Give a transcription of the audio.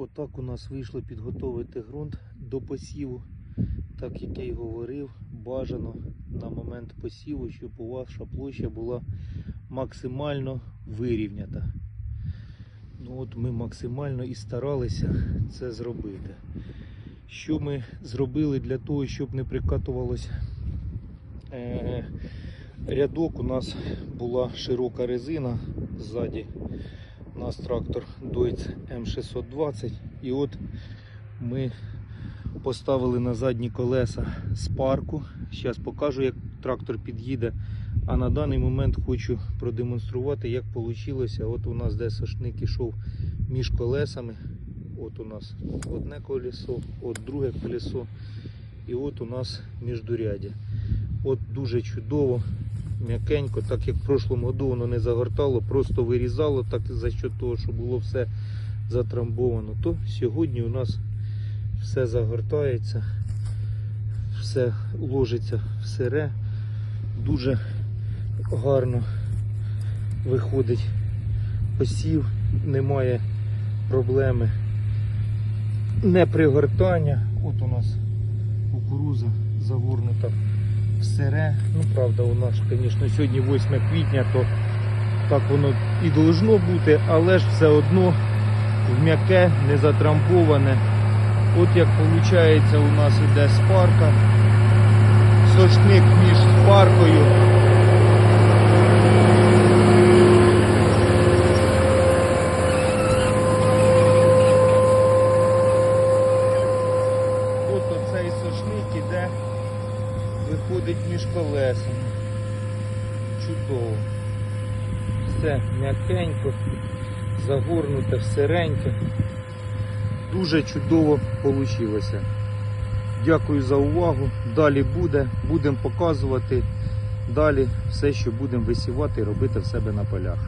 Отак у нас вийшло підготовити ґрунт до посіву. Так як я й говорив, бажано на момент посіву, щоб ваша площа була максимально вирівнята. Ну от ми максимально і старалися це зробити. Що ми зробили для того, щоб не прикатувалось е, рядок? У нас була широка резина ззаді. У нас трактор Deutz М620. І от ми поставили на задні колеса спарку. Зараз покажу, як трактор під'їде. А на даний момент хочу продемонструвати, як вийшло. От у нас де сошник ішов між колесами. От у нас одне колесо, от друге колесо. І от у нас міждурядя. От дуже чудово, м'якенько, так як в прошлому году воно не загортало, просто вирізало, так за що того, що було все затрамбовано. То сьогодні у нас все загортається, все ложиться в сире, дуже гарно виходить посів, немає проблеми непригортання. От у нас кукуруза загорнута сире. Ну, правда, у нас, звісно, сьогодні 8 квітня, то так воно і должно бути, але ж все одно в м'яке, не затрамбоване. От як виходить, у нас іде спарка, сошник між спаркою. От оцей сошник іде, виходить між колесами. Чудово. Все м'якенько, загорнуте, всереньке. Дуже чудово вийшло. Дякую за увагу. Далі буде. Будемо показувати далі все, що будемо висівати і робити в себе на полях.